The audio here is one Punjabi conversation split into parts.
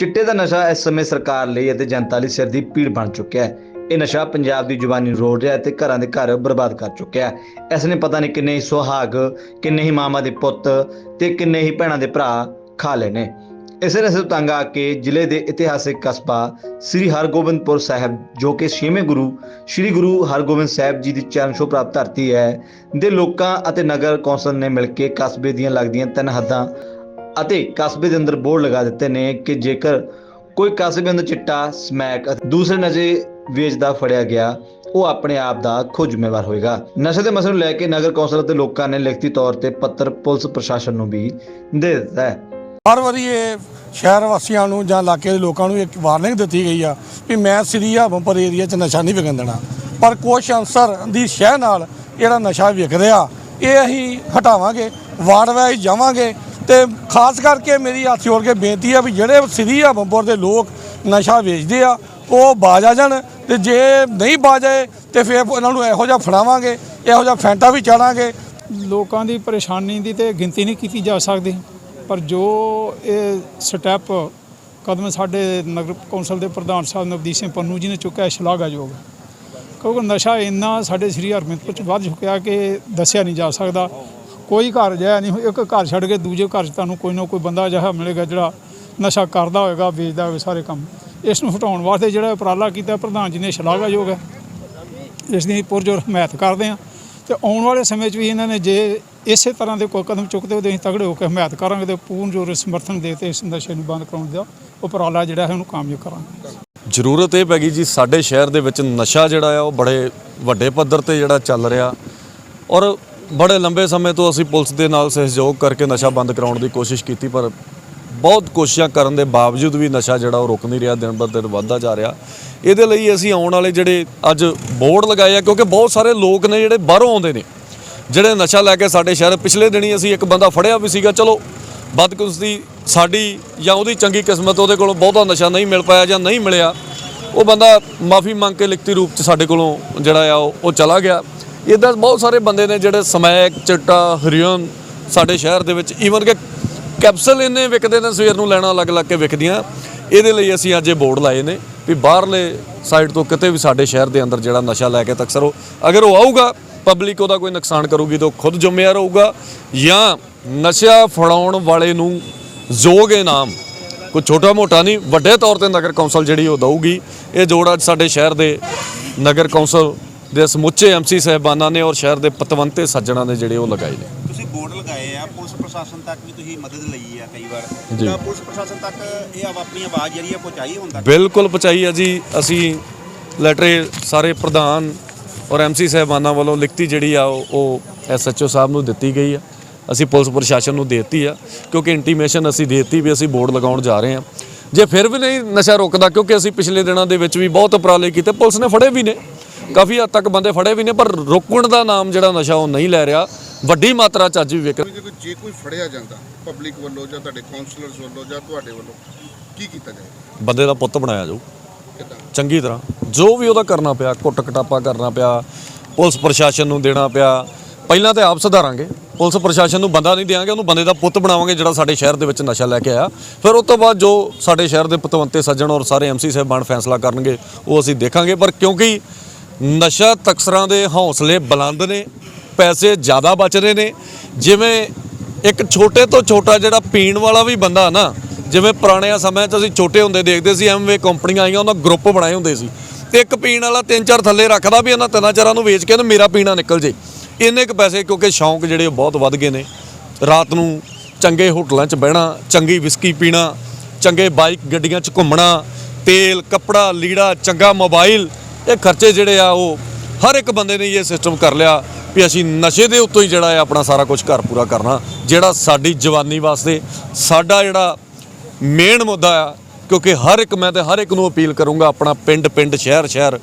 ਚਿੱਟੇ ਦਾ ਨਸ਼ਾ ਇਸ ਸਮੇਂ ਸਰਕਾਰ ਲਈ ਅਤੇ ਜਨਤਾ ਲਈ ਸਿਰ ਦੀ ਪੀੜ ਬਣ ਚੁੱਕਿਆ ਹੈ। ਇਹ ਨਸ਼ਾ ਪੰਜਾਬ ਦੀ ਜਵਾਨੀ ਨੂੰ ਰੋੜ ਰਿਹਾ ਹੈ ਤੇ ਘਰਾਂ ਦੇ ਘਰ ਬਰਬਾਦ ਕਰ ਚੁੱਕਿਆ ਹੈ। ਇਸ ਨੇ ਪਤਾ ਨਹੀਂ ਕਿੰਨੇ ਹੀ ਸੁਹਾਗ, ਕਿੰਨੇ ਹੀ ਮਾਮਾ ਦੇ ਪੁੱਤ ਤੇ ਕਿੰਨੇ ਹੀ ਭੈਣਾਂ ਦੇ ਭਰਾ ਖਾ ਲਏ ਨੇ। ਇਸੇ ਰਸੇ ਤੋਂ ਤੰਗ ਆ ਕੇ ਜ਼ਿਲ੍ਹੇ ਦੇ ਇਤਿਹਾਸਿਕ ਕਸਬਾ ਸ੍ਰੀ ਹਰਗੋਬਿੰਦਪੁਰ ਸਾਹਿਬ, ਜੋ ਕਿ ਛੇਵੇਂ ਗੁਰੂ, ਸ੍ਰੀ ਗੁਰੂ ਹਰਗੋਬਿੰਦ ਸਾਹਿਬ ਜੀ ਦੀ ਚਰਨ ਛੋਹ ਪ੍ਰਾਪਤ ਧਰਤੀ ਹੈ, ਦੇ ਲੋਕਾਂ ਅਤੇ ਨਗਰ ਕੌਂਸਲ ਨੇ ਮਿਲ ਕੇ ਕਸਬੇ ਦੀਆਂ ਲੱਗਦੀਆਂ ਤਿੰਨ ਹੱਦਾਂ ਅਤੇ ਕਸਬੇ ਦੇ ਅੰਦਰ ਬੋਰਡ ਲਗਾ ਦਿੱਤੇ ਨੇ ਕਿ ਜੇਕਰ ਕੋਈ ਕਸਬੇ ਅੰਦਰ ਚਿੱਟਾ, ਸਮੈਕ ਅਤੇ ਦੂਸਰੇ ਨਸ਼ੇ ਵੇਚਦਾ ਫੜਿਆ ਗਿਆ, ਉਹ ਆਪਣੇ ਆਪ ਦਾ ਖੁਦ ਜ਼ਿੰਮੇਵਾਰ ਹੋਏਗਾ। ਨਸ਼ੇ ਦੇ ਮਸਲੇ ਨੂੰ ਲੈ ਕੇ ਨਗਰ ਕੌਂਸਲ ਅਤੇ ਲੋਕਾਂ ਨੇ ਲਿਖਤੀ ਤੌਰ ਤੇ ਪੱਤਰ ਪੁਲਿਸ ਪ੍ਰਸ਼ਾਸਨ ਨੂੰ ਵੀ ਦੇ ਦਿੱਤਾ ਹੈ। ਹਰ ਵਾਰੀ ਇਹ ਸ਼ਹਿਰ ਵਾਸੀਆਂ ਨੂੰ ਜਾਂ ਇਲਾਕੇ ਦੇ ਲੋਕਾਂ ਨੂੰ ਇੱਕ ਵਾਰਨਿੰਗ ਦਿੱਤੀ ਗਈ ਆ ਵੀ ਮੈਂ ਸ੍ਰੀ ਹਰਮਪੁਰ ਏਰੀਆ 'ਚ ਨਸ਼ਾ ਨਹੀਂ ਵਿਕਣ ਦੇਣਾ। ਪਰ ਕੁਛ ਅਨਸਰ ਦੀ ਸ਼ਹਿ ਨਾਲ ਜਿਹੜਾ ਨਸ਼ਾ ਵਿਕ ਰਿਹਾ, ਇਹ ਅਸੀਂ ਹਟਾਵਾਂਗੇ ਵਾਰਡ ਵਾਈਜ਼ ਜਾਵਾਂਗੇ ਤੇ ਖਾਸ ਕਰਕੇ ਮੇਰੀ ਹੱਥ ਜੋੜ ਕੇ ਬੇਨਤੀ ਆ ਵੀ ਜਿਹੜੇ ਸ੍ਰੀ ਹਰਮਪੁਰ ਦੇ ਲੋਕ ਨਸ਼ਾ ਵੇਚਦੇ ਆ, ਉਹ ਬਾਜ ਆ ਜਾਣ ਤੇ ਜੇ ਨਹੀਂ ਬਾਜੇ ਤੇ ਫਿਰ ਉਹਨਾਂ ਨੂੰ ਇਹੋ ਜਿਹਾ ਫੜਾਵਾਂਗੇ, ਇਹੋ ਜਿਹਾ ਫੈਂਟਾ ਵੀ ਚਾੜਾਂਗੇ। ਲੋਕਾਂ ਦੀ ਪਰੇਸ਼ਾਨੀ ਦੀ ਤੇ ਗਿਣਤੀ ਨਹੀਂ ਕੀਤੀ ਜਾ ਸਕਦੀ, ਪਰ ਜੋ ਇਹ ਸਟੈਪ ਕਦਮ ਸਾਡੇ ਨਗਰ ਕੌਂਸਲ ਦੇ ਪ੍ਰਧਾਨ ਸਾਹਿਬ ਨਵਦੀਪ ਸਿੰਘ ਪੰਨੂ ਜੀ ਨੇ ਚੁੱਕਿਆ ਸ਼ਲਾਘਾਯੋਗ ਕਿਉਂਕਿ ਨਸ਼ਾ ਇੰਨਾ ਸਾਡੇ ਸ੍ਰੀ ਹਰਮਿੰਦਪੁਰ ਚ ਵੱਧ ਚੁੱਕਿਆ ਕਿ ਦੱਸਿਆ ਨਹੀਂ ਜਾ ਸਕਦਾ। ਕੋਈ ਘਰ ਜਿਹਾ ਨਹੀਂ, ਇੱਕ ਘਰ ਛੱਡ ਕੇ ਦੂਜੇ ਘਰ 'ਚ ਤੁਹਾਨੂੰ ਕੋਈ ਨਾ ਕੋਈ ਬੰਦਾ ਅਜਿਹਾ ਮਿਲੇਗਾ, ਜਿਹੜਾ ਨਸ਼ਾ ਕਰਦਾ ਹੋਏਗਾ, ਵੇਚਦਾ ਹੋਵੇ ਸਾਰੇ ਕੰਮ। ਇਸ ਨੂੰ ਹਟਾਉਣ ਵਾਸਤੇ ਜਿਹੜਾ ਉਪਰਾਲਾ ਕੀਤਾ, ਪ੍ਰਧਾਨ ਜੀ ਨੇ ਸ਼ਲਾਘਾਯੋਗ ਹੈ। ਇਸ ਦੀ ਪੁਰਜੋਰ ਹਮਾਇਤ ਕਰਦੇ ਹਾਂ। ਤੇ ਆਉਣ ਵਾਲੇ ਸਮੇਂ 'ਚ ਵੀ ਇਹਨਾਂ ਨੇ ਜੇ ਇਸੇ ਤਰ੍ਹਾਂ ਦੇ ਕੋਈ ਕਦਮ ਚੁੱਕਦੇ ਉਹਦੇ ਅਸੀਂ ਤਗੜੇ ਹੋ ਕੇ ਹਮਾਇਤ ਕਰਾਂਗੇ ਤੇ ਪੂਰਨ ਜੋਰ ਸਮਰਥਨ ਦੇ ਤੇ ਇਸ ਨਸ਼ੇ ਨੂੰ ਬੰਦ ਕਰਾਉਣ ਦਾ ਉਪਰਾਲਾ ਜਿਹੜਾ ਹੈ ਉਹਨੂੰ ਕਾਮਯਾਬ ਕਰਾਂਗੇ। ਜ਼ਰੂਰਤ ਇਹ ਪੈ ਗਈ ਜੀ, ਸਾਡੇ ਸ਼ਹਿਰ ਦੇ ਵਿੱਚ ਨਸ਼ਾ ਜਿਹੜਾ ਆ, ਉਹ ਬੜੇ ਵੱਡੇ ਪੱਧਰ ਤੇ ਜਿਹੜਾ ਚੱਲ ਰਿਹਾ। ਔਰ ਬੜੇ ਲੰਬੇ ਸਮੇਂ ਤੋਂ ਅਸੀਂ ਪੁਲਿਸ ਦੇ ਨਾਲ ਸਹਿਯੋਗ ਕਰਕੇ ਨਸ਼ਾ ਬੰਦ ਕਰਾਉਣ ਦੀ ਕੋਸ਼ਿਸ਼ ਕੀਤੀ, ਪਰ ਬਹੁਤ ਕੋਸ਼ਿਸ਼ਾਂ ਕਰਨ ਦੇ ਬਾਵਜੂਦ ਵੀ ਨਸ਼ਾ ਜਿਹੜਾ ਉਹ ਰੁਕ ਨਹੀਂ ਰਿਹਾ, ਦਿਨ ਬਰ ਦਿਨ ਵੱਧਦਾ ਜਾ ਰਿਹਾ। ਇਹਦੇ ਲਈ ਅਸੀਂ ਆਉਣ ਵਾਲੇ ਜਿਹੜੇ ਅੱਜ ਬੋਰਡ ਲਗਾਏ ਆ, ਕਿਉਂਕਿ ਬਹੁਤ ਸਾਰੇ ਲੋਕ ਨੇ ਜਿਹੜੇ ਬਾਹਰੋਂ ਆਉਂਦੇ ਨੇ, ਜਿਹੜੇ ਨਸ਼ਾ ਲੈ ਕੇ ਸਾਡੇ ਸ਼ਹਿਰ, ਪਿਛਲੇ ਦਿਨੀ ਅਸੀਂ ਇੱਕ ਬੰਦਾ ਫੜਿਆ ਵੀ ਸੀਗਾ, ਚਲੋ ਬਦਕਿਸਮਤੀ ਸਾਡੀ ਜਾਂ ਉਹਦੀ ਚੰਗੀ ਕਿਸਮਤ, ਉਹਦੇ ਕੋਲੋਂ ਬਹੁਤਾ ਨਸ਼ਾ ਨਹੀਂ ਮਿਲ ਪਾਇਆ ਜਾਂ ਨਹੀਂ ਮਿਲਿਆ, ਉਹ ਬੰਦਾ ਮਾਫੀ ਮੰਗ ਕੇ ਲਿਖਤੀ ਰੂਪ ਚ ਸਾਡੇ ਕੋਲੋਂ ਜਿਹੜਾ ਆ ਉਹ ਉਹ ਚਲਾ ਗਿਆ। ਇਦਾਂ ਬਹੁਤ ਸਾਰੇ ਬੰਦੇ ਨੇ ਜਿਹੜੇ ਸਮੈਕ, ਚਿੱਟਾ, ਹਰੀਓਨ ਸਾਡੇ ਸ਼ਹਿਰ ਦੇ ਵਿੱਚ ਈਵਨ ਕਿ ਕੈਪਸੂਲ ਇੰਨੇ ਵਿਕਦੇ ਨੇ ਸਵੇਰ ਨੂੰ ਲੈਣਾ ਅਲੱਗ ਅਲੱਗ ਕੇ ਵਿਕਦੀਆਂ। ਇਹਦੇ ਲਈ ਅਸੀਂ ਅੱਜ ਇਹ ਬੋਰਡ ਲਾਏ ਨੇ ਵੀ ਬਾਹਰਲੇ ਸਾਈਡ ਤੋਂ ਕਿਤੇ ਵੀ ਸਾਡੇ ਸ਼ਹਿਰ ਦੇ ਅੰਦਰ ਜਿਹੜਾ ਨਸ਼ਾ ਲੈ ਕੇ ਤਕਸਰ ਉਹ ਅਗਰ ਉਹ ਆਊਗਾ ਪਬਲਿਕ ਉਹਦਾ ਕੋਈ ਨੁਕਸਾਨ ਕਰੂਗੀ ਤਾਂ ਉਹ ਖੁਦ ਜ਼ਿੰਮੇਵਾਰ ਹੋਊਗਾ। ਜਾਂ ਨਸ਼ਾ ਫੜਾਉਣ ਵਾਲੇ ਨੂੰ ਯੋਗ ਇਨਾਮ, ਕੋਈ ਛੋਟਾ ਮੋਟਾ ਨਹੀਂ, ਵੱਡੇ ਤੌਰ ਤੇ ਨਗਰ ਕੌਂਸਲ ਜਿਹੜੀ ਉਹ ਦਊਗੀ। ਇਹ ਜੋੜ ਅੱਜ ਸਾਡੇ ਸ਼ਹਿਰ ਦੇ ਨਗਰ ਕੌਂਸਲ ਦੇ ਸਮੁੱਚੇ ਐਮਸੀ ਸਾਹਿਬਾਨਾਂ ਨੇ ਔਰ ਸ਼ਹਿਰ ਦੇ ਪਤਵੰਤੇ ਸੱਜਣਾ ਨੇ ਜਿਹੜੇ ਉਹ ਲਗਾਏ ਨੇ। ਤੁਸੀਂ ਬੋਰਡ ਲਗਾਏ ਆ ਪੁਲਿਸ ਪ੍ਰਸ਼ਾਸਨ ਤੱਕ ਵੀ ਤੁਸੀਂ ਮਦਦ ਲਈ ਆ ਕਈ ਵਾਰ। ਜੀ। ਤਾਂ ਪੁਲਿਸ ਪ੍ਰਸ਼ਾਸਨ ਤੱਕ ਇਹ ਆਪ ਆਪਣੀ ਆਵਾਜ਼ ਜਿਹੜੀ ਆ ਪਹੁੰਚਾਈ ਹੁਣ ਤੱਕ? ਬਿਲਕੁਲ ਪਹੁੰਚਾਈ ਹੈ ਜੀ। ਅਸੀਂ ਲੈਟਰ ਸਾਰੇ ਪ੍ਰਧਾਨ ਔਰ ਐਮਸੀ ਸਾਹਿਬਾਨਾਂ ਵੱਲੋਂ ਲਿਖਤੀ ਜਿਹੜੀ ਆ ਉਹ- ਐਸਐਚਓ ਸਾਹਿਬ ਨੂੰ ਦਿੱਤੀ ਗਈ ਆ। ਅਸੀਂ ਪੁਲਿਸ ਪ੍ਰਸ਼ਾਸਨ ਨੂੰ ਦੇਤੀ ਆ ਕਿਉਂਕਿ ਇੰਟੀਮੇਸ਼ਨ ਅਸੀਂ ਦੇਤੀ ਵੀ ਅਸੀਂ ਬੋਰਡ ਲਗਾਉਣ ਜਾ ਰਹੇ ਹਾਂ ਜੇ ਫਿਰ ਵੀ ਨਹੀਂ ਨਸ਼ਾ ਰੁਕਦਾ ਕਿਉਂਕਿ ਅਸੀਂ ਪਿਛਲੇ ਦਿਨਾਂ ਦੇ ਵਿੱਚ ਵੀ ਬਹੁਤ ਉਪਰਾਲੇ ਕੀਤੇ ਪੁਲਿਸ ਨੇ ਫੜੇ ਵੀ ਨੇ। ਕਾਫੀ ਹੱਦ ਤੱਕ ਬੰਦੇ ਫੜੇ ਵੀ ਨੇ ਪਰ ਰੁਕਣ ਦਾ ਨਾਮ ਜਿਹੜਾ ਨਸ਼ਾ ਉਹ ਨਹੀਂ ਲੈ ਰਿਹਾ। ਵੱਡੀ ਮਾਤਰਾ ਚ ਅੱਜ ਵੀ ਵਿਕ ਜੇ ਕੋਈ ਜੇ ਕੋਈ ਫੜਿਆ ਜਾਂਦਾ ਪਬਲਿਕ ਵੱਲੋਂ ਜਾਂ ਤੁਹਾਡੇ ਕਾਉਂਸਲਰਸ ਵੱਲੋਂ ਜਾਂ ਤੁਹਾਡੇ ਵੱਲੋਂ ਕੀ ਕੀਤਾ ਜਾਏ? ਬੰਦੇ ਦਾ ਪੁੱਤ ਬਣਾਇਆ ਜਾਊ। ਚੰਗੀ ਤਰ੍ਹਾਂ। ਜੋ ਵੀ ਉਹਦਾ ਕਰਨਾ ਪਿਆ ਕੁੱਟ ਕਟਾਪਾ ਕਰਨਾ ਪਿਆ ਪੁਲਿਸ ਪ੍ਰਸ਼ਾਸਨ ਨੂੰ ਦੇਣਾ ਪਿਆ ਪਹਿਲਾਂ ਤੇ ਆਪ ਸੁਧਾਰਾਂਗੇ। ਪੁਲਿਸ ਪ੍ਰਸ਼ਾਸਨ ਨੂੰ ਬੰਦਾ ਨਹੀਂ ਦੇਵਾਂਗੇ ਉਹਨੂੰ ਬੰਦੇ ਦਾ ਪੁੱਤ ਬਣਾਵਾਂਗੇ ਜਿਹੜਾ ਸਾਡੇ ਸ਼ਹਿਰ ਦੇ ਵਿੱਚ ਨਸ਼ਾ ਲੈ ਕੇ ਆਇਆ। ਫਿਰ ਉਸ ਤੋਂ ਬਾਅਦ ਜੋ ਸਾਡੇ ਸ਼ਹਿਰ ਦੇ ਪਤਵੰਤੇ ਸੱਜਣ ਔਰ ਸਾਰੇ ਐਮਸੀ ਸਾਹਿਬਾਨ ਫੈਸਲਾ ਕਰਨਗੇ ਉਹ ਅਸੀਂ ਦੇਖਾਂਗੇ। ਪਰ ਕਿਉਂਕਿ ਨਸ਼ਾ ਤਕਸਰਾਂ ਦੇ ਹੌਸਲੇ ਬੁਲੰਦ ਨੇ, ਪੈਸੇ ਜ਼ਿਆਦਾ ਬਚ ਰਹੇ ਨੇ। ਜਿਵੇਂ ਇੱਕ ਛੋਟੇ ਤੋਂ ਛੋਟਾ ਜਿਹੜਾ ਪੀਣ ਵਾਲਾ ਵੀ ਬੰਦਾ ਨਾ, ਜਿਵੇਂ ਪੁਰਾਣੇ ਸਮਿਆਂ 'ਚ ਅਸੀਂ ਛੋਟੇ ਹੁੰਦੇ ਦੇਖਦੇ ਸੀ ਐਮਵੇ ਕੰਪਨੀਆਂ ਆਈਆਂ, ਉਹਨਾਂ ਗਰੁੱਪ ਬਣਾਏ ਹੁੰਦੇ ਸੀ। ਤੇ ਇੱਕ ਪੀਣ ਵਾਲਾ ਤਿੰਨ ਚਾਰ ਥੱਲੇ ਰੱਖਦਾ ਵੀ ਇਹਨਾਂ ਤਿੰਨਾਂ ਚਾਰਾਂ ਨੂੰ ਵੇਚ ਕੇ ਨਾ ਮੇਰਾ ਪੀਣਾ ਨਿਕਲ ਜੇ। ਇੰਨੇ ਕੁ ਪੈਸੇ ਕਿਉਂਕਿ ਸ਼ੌਂਕ ਜਿਹੜੇ ਬਹੁਤ ਵੱਧ ਗਏ ਨੇ। ਰਾਤ ਨੂੰ ਚੰਗੇ ਹੋਟਲਾਂ 'ਚ ਬਹਿਣਾ, ਚੰਗੀ ਵਿਸਕੀ ਪੀਣਾ, ਚੰਗੇ ਬਾਈਕ ਗੱਡੀਆਂ 'ਚ ਘੁੰਮਣਾ, ਤੇਲ, ਕੱਪੜਾ, ਲੀੜਾ, ਚੰਗਾ ਮੋਬਾਈਲ ਇਹ ਖਰਚੇ ਜਿਹੜੇ ਆ ਉਹ ਹਰ ਇੱਕ ਬੰਦੇ ਨੇ ਇਹ ਸਿਸਟਮ ਕਰ ਲਿਆ ਵੀ ਅਸੀਂ ਨਸ਼ੇ ਦੇ ਉੱਤੋਂ ਹੀ ਜਿਹੜਾ ਹੈ ਆਪਣਾ ਸਾਰਾ ਕੁਝ ਘਰ ਪੂਰਾ ਕਰਨਾ, ਜਿਹੜਾ ਸਾਡੀ ਜਵਾਨੀ ਵਾਸਤੇ ਸਾਡਾ ਜਿਹੜਾ ਮੇਨ ਮੁੱਦਾ ਆ, ਕਿਉਂਕਿ ਹਰ ਇੱਕ ਮੈਂ ਤੇ ਹਰ ਇੱਕ ਨੂੰ ਅਪੀਲ ਕਰੂੰਗਾ ਆਪਣਾ ਪਿੰਡ ਪਿੰਡ, ਸ਼ਹਿਰ ਸ਼ਹਿਰ,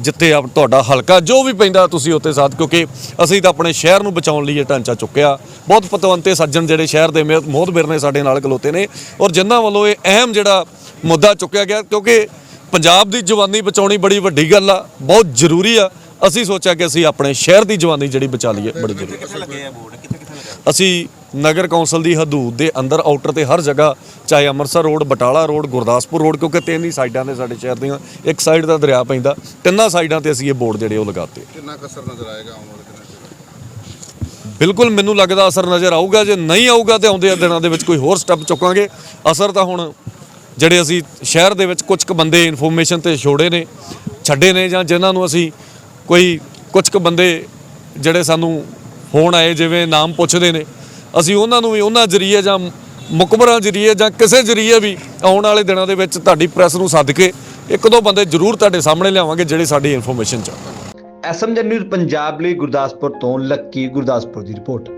ਜਿੱਥੇ ਆਪ ਤੁਹਾਡਾ ਹਲਕਾ ਜੋ ਵੀ ਪੈਂਦਾ ਤੁਸੀਂ ਉੱਥੇ ਸਾਥ, ਕਿਉਂਕਿ ਅਸੀਂ ਤਾਂ ਆਪਣੇ ਸ਼ਹਿਰ ਨੂੰ ਬਚਾਉਣ ਲਈ ਇਹ ਢਾਂਚਾ ਚੁੱਕਿਆ। ਬਹੁਤ ਪਤਵੰਤੇ ਸੱਜਣ ਜਿਹੜੇ ਸ਼ਹਿਰ ਦੇ ਮੇ- ਮੋਹਤਬਰ ਨੇ ਸਾਡੇ ਨਾਲ ਖਲੋਤੇ ਨੇ, ਔਰ ਜਿਨ੍ਹਾਂ ਵੱਲੋਂ ਇਹ ਅਹਿਮ ਜਿਹੜਾ ਮੁੱਦਾ ਚੁੱਕਿਆ ਗਿਆ, ਕਿਉਂਕਿ ਪੰਜਾਬ ਦੀ ਜਵਾਨੀ ਬਚਾਉਣੀ ਬੜੀ ਵੱਡੀ ਗੱਲ ਆ ਬਹੁਤ ਜ਼ਰੂਰੀ ਆ। ਅਸੀਂ ਸੋਚਿਆ ਕਿ ਅਸੀਂ ਆਪਣੇ ਸ਼ਹਿਰ ਦੀ ਜਵਾਨੀ ਜਿਹੜੀ ਬਚਾ ਲਈਏ ਬੜੀ ਜ਼ਰੂਰੀ। ਕਿੱਥੇ ਲੱਗੇ ਆ ਬੋਰਡ? ਕਿੱਥੇ ਕਿੱਥੇ ਲੱਗੇ ਅਸੀਂ ਨਗਰ ਕੌਂਸਲ ਦੀ ਹਦੂਦ ਦੇ ਅੰਦਰ ਆਊਟਰ ਤੇ ਹਰ ਜਗ੍ਹਾ ਚਾਹੇ Amritsar road Batala road Gurdaspur road ਕਿਉਂਕਿ ਤਿੰਨ ਹੀ ਸਾਈਡਾਂ ਤੇ ਸਾਡੇ ਸ਼ਹਿਰ ਦੀਆਂ ਇੱਕ ਸਾਈਡ ਦਾ ਦਰਿਆ ਪੈਂਦਾ ਤਿੰਨਾਂ ਸਾਈਡਾਂ ਤੇ ਅਸੀਂ ਇਹ ਬੋਰਡ ਜਿਹੜੇ ਉਹ ਲਗਾਤੇ। ਕਿੰਨਾ ਕਸਰ ਨਜ਼ਰ ਆਏਗਾ ਆਉਣ ਵਾਲੇ ਦਿਨਾਂ 'ਚ? ਬਿਲਕੁਲ ਮੈਨੂੰ ਲੱਗਦਾ ਅਸਰ ਨਜ਼ਰ ਆਊਗਾ ਜੇ ਨਹੀਂ ਆਊਗਾ ਤੇ ਆਉਂਦੇ ਦਿਨਾਂ ਦੇ ਵਿੱਚ ਕੋਈ ਹੋਰ ਸਟੈਪ ਚੁੱਕਾਂਗੇ। ਅਸਰ ਤਾਂ ਹੁਣ ਜਿਹੜੇ ਅਸੀਂ ਸ਼ਹਿਰ ਦੇ ਵਿੱਚ ਕੁਝ ਕੁ ਬੰਦੇ ਇਨਫੋਰਮੇਸ਼ਨ ਤੇ ਛੋੜੇ ਨੇ, ਛੱਡੇ ਨੇ ਜਾਂ ਜਿਨ੍ਹਾਂ ਨੂੰ ਅਸੀਂ ਕੋਈ ਕੁਝ ਕੁ ਬੰਦੇ ਜਿਹੜੇ ਸਾਨੂੰ ਫੋਨ ਆਏ, ਜਿਵੇਂ ਨਾਮ ਪੁੱਛਦੇ ਨੇ, ਅਸੀਂ ਉਹਨਾਂ ਨੂੰ ਵੀ ਉਹਨਾਂ ਜਰੀਏ ਜਾਂ ਮੁਕਬਰਾਂ ਜਰੀਏ ਜਾਂ ਕਿਸੇ ਜਰੀਏ ਵੀ ਆਉਣ ਵਾਲੇ ਦਿਨਾਂ ਦੇ ਵਿੱਚ ਤੁਹਾਡੀ ਪ੍ਰੈਸ ਨੂੰ ਸੱਦ ਕੇ ਇੱਕ ਦੋ ਬੰਦੇ ਜ਼ਰੂਰ ਤੁਹਾਡੇ ਸਾਹਮਣੇ ਲਿਆਵਾਂਗੇ ਜਿਹੜੇ ਸਾਡੀ ਇਨਫੋਰਮੇਸ਼ਨ ਚ ਆ। ਐਸਐਮਜੀ ਨਿਊਜ਼ ਪੰਜਾਬ ਲਈ ਗੁਰਦਾਸਪੁਰ ਤੋਂ ਲੱਕੀ ਗੁਰਦਾਸਪੁਰ ਦੀ ਰਿਪੋਰਟ